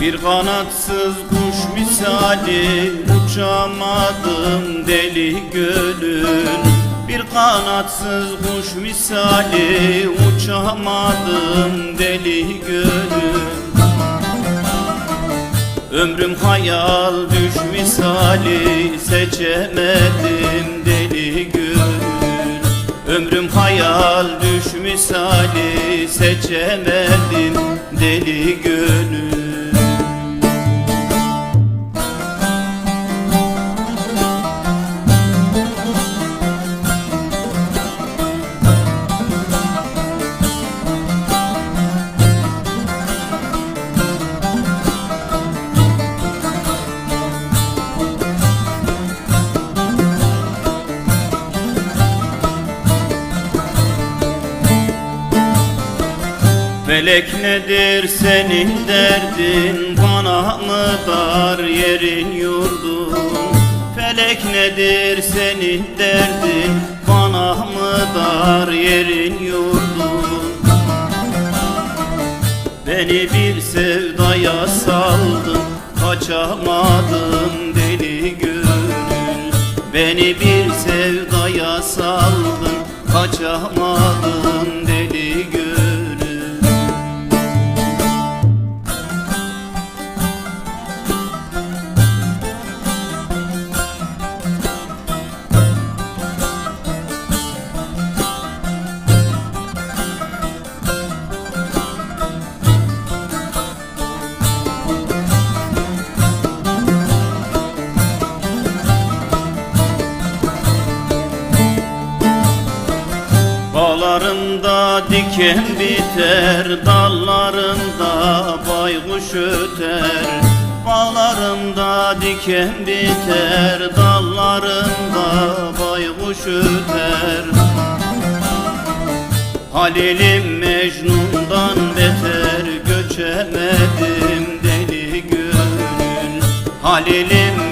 Bir kanatsız kuş misali uçamadım deli gönül Bir kanatsız kuş misali uçamadım deli gönül Ömrüm hayal düş misali seçemedim deli gönül Ömrüm hayal düş misali seçemedim deli gönül Felek nedir senin derdin? Bana mı dar yerin yurdun? Felek nedir senin derdin? Bana mı dar yerin yurdun? Beni bir sevdaya saldın Kaçamadım deli gönül. Beni bir sevdaya saldın Kaçamadım Bağlarında diken biter, dallarında baykuş öter. Bağlarında diken biter, dallarında baykuş öter. Halil'im Mecnun'dan beter, göçemedim deli gönül. Halil'im